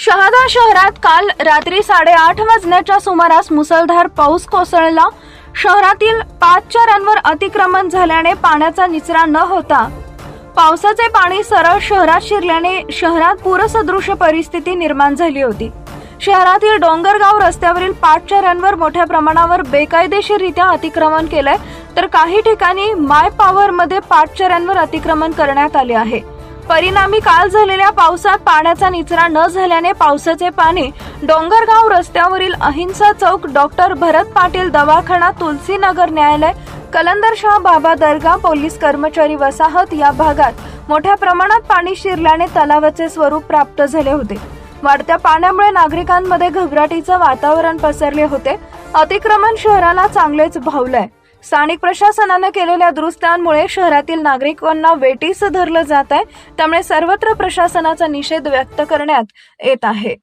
शहादा शहरात काल रात्री साडेआठ वाजण्याच्या सुमारास मुसळधार पाऊस कोसळला. शहरातील पाच चारांवर अतिक्रमण झाल्याने पाण्याचा निचरा न होता पावसाचे पाणी सरळ शहरात शिरल्याने शहरात पूरसदृश परिस्थिती निर्माण झाली होती. शहरातील डोंगरगाव रस्त्यावरील पाटचऱ्यांवर मोठ्या प्रमाणावर बेकायदेशीररित्या अतिक्रमण केलंय तर काही ठिकाणी माय पॉवर मध्ये अतिक्रमण करण्यात आले आहे. परिणामी काल झालेल्या पावसात पाण्याचा निचरा न झाल्याने पावसाचे पाणी डोंगरगाव रस्त्यावरील अहिंसा चौक डॉक्टर भरत पाटील दवाखाना तुलसीनगर न्यायालय कलंदरशाह बाबा दर्गा पोलीस कर्मचारी वसाहत या भागात मोठ्या प्रमाणात पाणी शिरल्याने तलावाचे स्वरूप प्राप्त झाले होते. वाढत्या पाण्यामुळे नागरिकांमध्ये घबराटीचं वातावरण पसरले होते. अतिक्रमण शहराला चांगलेच भावलंय. स्थानिक प्रशासनानं केलेल्या दुरुस्त्यांमुळे शहरातील नागरिकांना वेटीस धरलं जात आहे त्यामुळे सर्वत्र प्रशासनाचा निषेध व्यक्त करण्यात येत आहे.